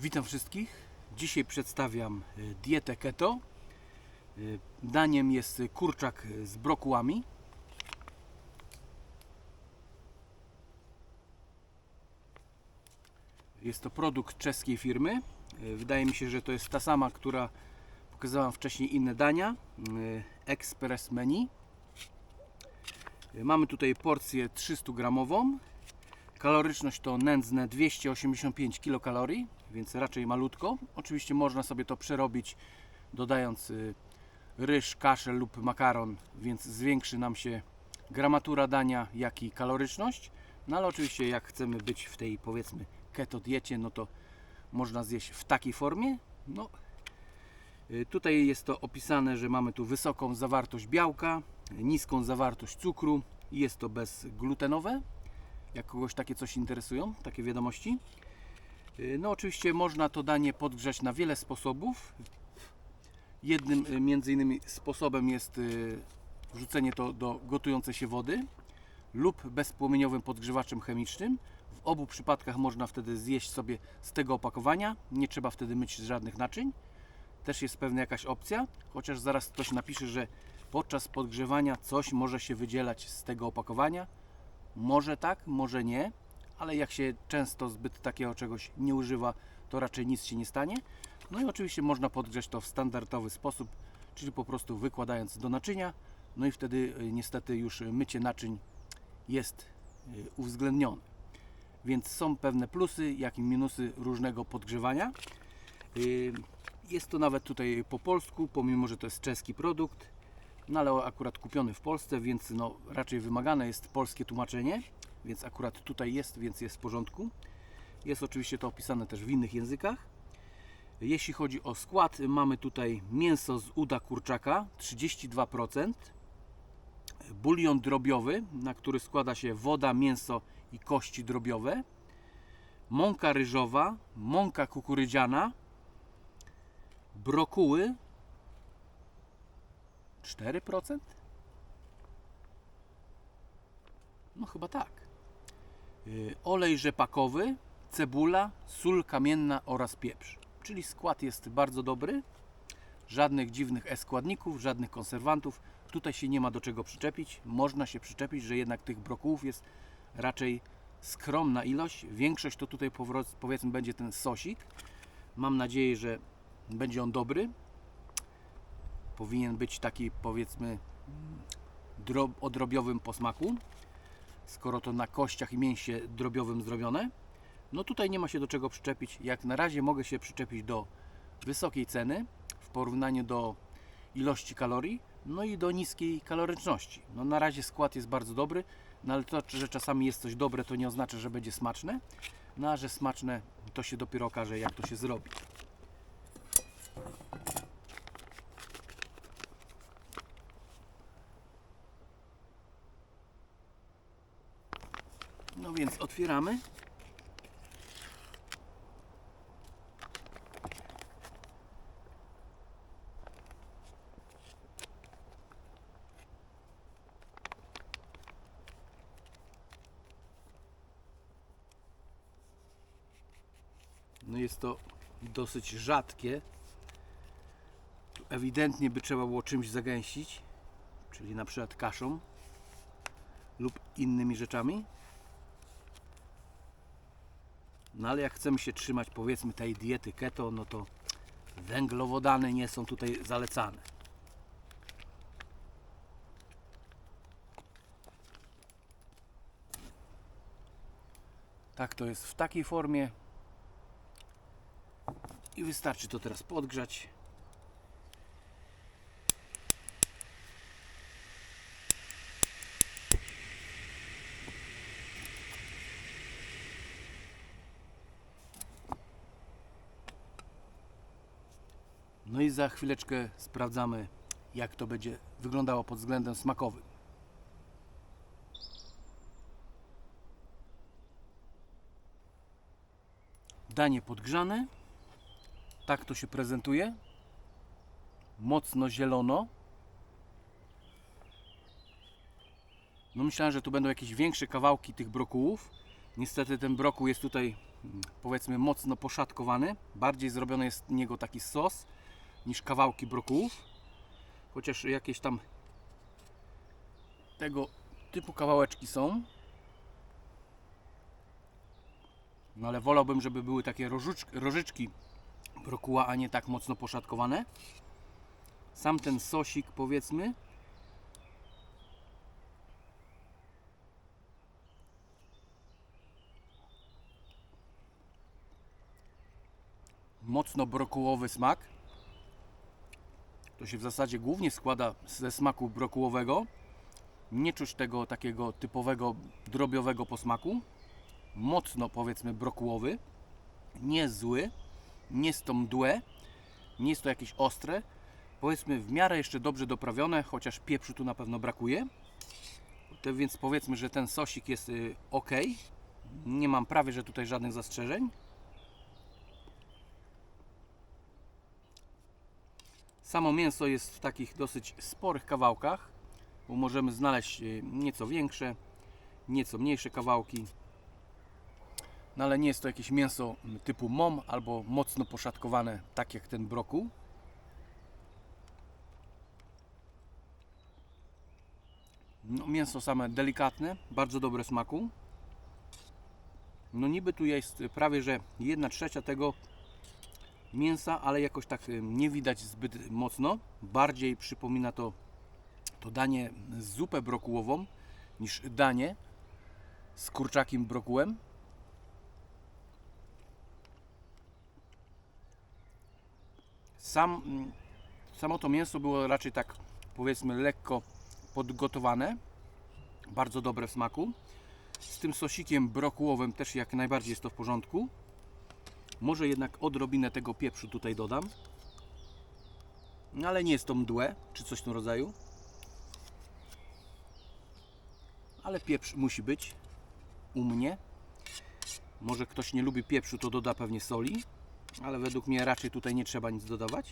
Witam wszystkich. Dzisiaj przedstawiam y, dietę keto. Y, Daniem jest kurczak z brokułami. Jest to produkt czeskiej firmy. Y, Wydaje mi się, że to jest ta sama, która pokazałam wcześniej inne dania. Express Menu. Mamy tutaj porcję 300 gramową. Kaloryczność to nędzne 285 kilokalorii, więc raczej malutko. Oczywiście można sobie to przerobić dodając y, ryż, kaszę lub makaron, więc zwiększy nam się gramatura dania, jak i kaloryczność. No ale oczywiście jak chcemy być w tej powiedzmy keto diecie, no to można zjeść w takiej formie. No, y, tutaj jest to opisane, że mamy tu wysoką zawartość białka, niską zawartość cukru jest to bezglutenowe jak kogoś takie coś interesują, takie wiadomości. Yy, No oczywiście można to danie podgrzać na wiele sposobów. Jednym y, między innymi sposobem jest y, wrzucenie to do gotującej się wody lub bezpłomieniowym podgrzewaczem chemicznym. W obu przypadkach można wtedy zjeść sobie z tego opakowania. Nie trzeba wtedy myć żadnych naczyń. Też jest pewna jakaś opcja, chociaż zaraz ktoś napisze, że podczas podgrzewania coś może się wydzielać z tego opakowania. Może tak, może nie, ale jak się często zbyt takiego czegoś nie używa, to raczej nic się nie stanie. No i oczywiście można podgrzać to w standardowy sposób, czyli po prostu wykładając do naczynia. No i wtedy y, niestety już mycie naczyń jest y, uwzględnione. Więc są pewne plusy, jak i minusy różnego podgrzewania. Y, Jest to nawet tutaj po polsku, pomimo że to jest czeski produkt no ale akurat kupiony w Polsce, więc no, raczej wymagane jest polskie tłumaczenie, więc akurat tutaj jest, więc jest w porządku. Jest oczywiście to opisane też w innych językach. Jeśli chodzi o skład, mamy tutaj mięso z uda kurczaka 32%, bulion drobiowy, na który składa się woda, mięso i kości drobiowe, mąka ryżowa, mąka kukurydziana, brokuły 4%? No chyba tak. Yy, Olej rzepakowy, cebula, sól kamienna oraz pieprz. Czyli skład jest bardzo dobry. Żadnych dziwnych e-składników, żadnych konserwantów. Tutaj się nie ma do czego przyczepić. Można się przyczepić, że jednak tych brokułów jest raczej skromna ilość. Większość to tutaj powiedzmy będzie ten sosik. Mam nadzieję, że będzie on dobry powinien być taki powiedzmy drob, o drobiowym posmaku skoro to na kościach i mięsie drobiowym zrobione no tutaj nie ma się do czego przyczepić. Jak na razie mogę się przyczepić do wysokiej ceny w porównaniu do ilości kalorii no i do niskiej kaloryczności. No na razie skład jest bardzo dobry no ale to, że czasami jest coś dobre to nie oznacza, że będzie smaczne. No a że smaczne to się dopiero okaże jak to się zrobi No więc otwieramy. No jest to dosyć rzadkie. Ewidentnie by trzeba było czymś zagęścić, czyli na przykład kaszą lub innymi rzeczami. No ale jak chcemy się trzymać powiedzmy tej diety keto, no to węglowodany nie są tutaj zalecane. Tak to jest w takiej formie. I wystarczy to teraz podgrzać. No i za chwileczkę sprawdzamy, jak to będzie wyglądało pod względem smakowym. Danie podgrzane. Tak to się prezentuje. Mocno zielono. No myślałem, że tu będą jakieś większe kawałki tych brokułów. Niestety ten brokuł jest tutaj mm, powiedzmy mocno poszatkowany. Bardziej zrobiony jest z niego taki sos niż kawałki brokułów. Chociaż jakieś tam tego typu kawałeczki są. No ale wolałbym, żeby były takie rożycz- rożyczki brokuła, a nie tak mocno poszatkowane. Sam ten sosik powiedzmy mocno brokułowy smak. To się w zasadzie głównie składa ze smaku brokułowego. Nie czuć tego takiego typowego drobiowego posmaku. Mocno powiedzmy brokułowy. Nie zły. Nie jest to mdłe. Nie jest to jakieś ostre. Powiedzmy w miarę jeszcze dobrze doprawione, chociaż pieprzu tu na pewno brakuje. To więc powiedzmy, że ten sosik jest ok. Nie mam prawie, że tutaj żadnych zastrzeżeń. Samo mięso jest w takich dosyć sporych kawałkach, bo możemy znaleźć y, nieco większe, nieco mniejsze kawałki. No ale nie jest to jakieś mięso typu mom albo mocno poszatkowane, tak jak ten brokuł. No, mięso same delikatne, bardzo dobre smaku. No niby tu jest prawie, że 1 trzecia tego mięsa, ale jakoś tak nie widać zbyt mocno. Bardziej przypomina to, to danie zupę brokułową niż danie z kurczakiem brokułem. Sam, mm, samo to mięso było raczej tak powiedzmy lekko podgotowane. Bardzo dobre w smaku. Z tym sosikiem brokułowym też jak najbardziej jest to w porządku. Może jednak odrobinę tego pieprzu tutaj dodam. No ale nie jest to mdłe, czy coś w tym rodzaju. Ale pieprz musi być u mnie. Może ktoś nie lubi pieprzu, to doda pewnie soli. Ale według mnie raczej tutaj nie trzeba nic dodawać.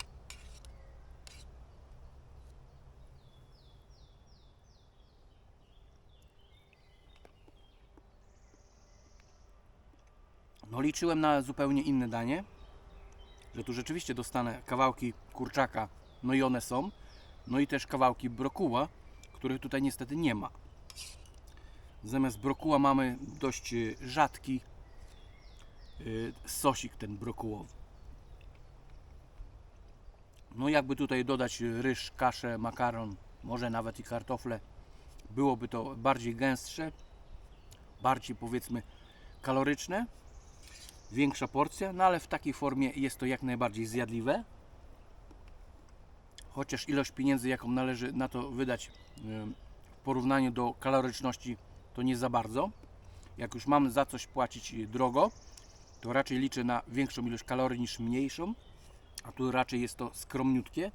No liczyłem na zupełnie inne danie, że tu rzeczywiście dostanę kawałki kurczaka, no i one są, no i też kawałki brokuła, których tutaj niestety nie ma. Zamiast brokuła mamy dość y, rzadki y, sosik ten brokułowy. No jakby tutaj dodać ryż, kaszę, makaron, może nawet i kartofle, byłoby to bardziej gęstsze, bardziej powiedzmy kaloryczne większa porcja, no ale w takiej formie jest to jak najbardziej zjadliwe. Chociaż ilość pieniędzy, jaką należy na to wydać w porównaniu do kaloryczności, to nie za bardzo. Jak już mam za coś płacić drogo, to raczej liczę na większą ilość kalorii niż mniejszą, a tu raczej jest to skromniutkie.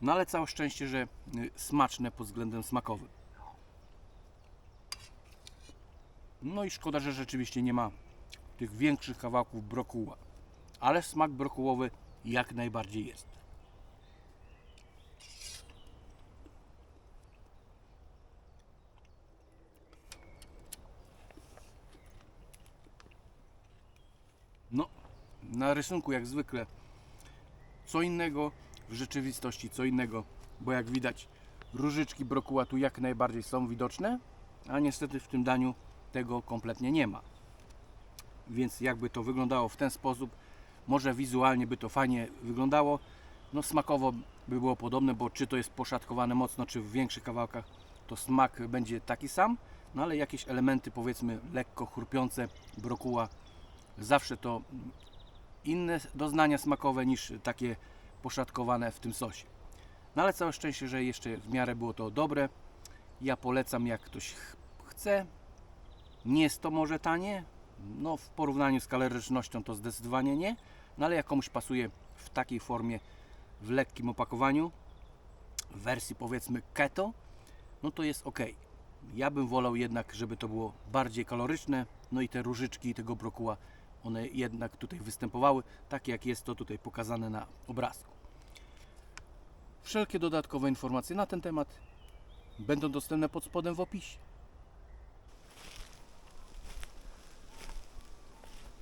No ale całe szczęście, że smaczne pod względem smakowym. No i szkoda, że rzeczywiście nie ma tych większych kawałków brokuła. Ale smak brokułowy jak najbardziej jest. No, na rysunku jak zwykle co innego, w rzeczywistości co innego, bo jak widać różyczki brokuła tu jak najbardziej są widoczne, a niestety w tym daniu tego kompletnie nie ma więc jakby to wyglądało w ten sposób, może wizualnie by to fajnie wyglądało, no smakowo by było podobne, bo czy to jest poszatkowane mocno, czy w większych kawałkach, to smak będzie taki sam, no ale jakieś elementy powiedzmy lekko chrupiące brokuła, zawsze to inne doznania smakowe niż takie poszatkowane w tym sosie. No ale całe szczęście, że jeszcze w miarę było to dobre. Ja polecam jak ktoś ch- chce. Nie jest to może tanie, no w porównaniu z kalorycznością to zdecydowanie nie, no ale jak komuś pasuje w takiej formie, w lekkim opakowaniu, w wersji powiedzmy keto, no to jest ok. Ja bym wolał jednak, żeby to było bardziej kaloryczne, no i te różyczki tego brokuła, one jednak tutaj występowały, tak jak jest to tutaj pokazane na obrazku. Wszelkie dodatkowe informacje na ten temat będą dostępne pod spodem w opisie.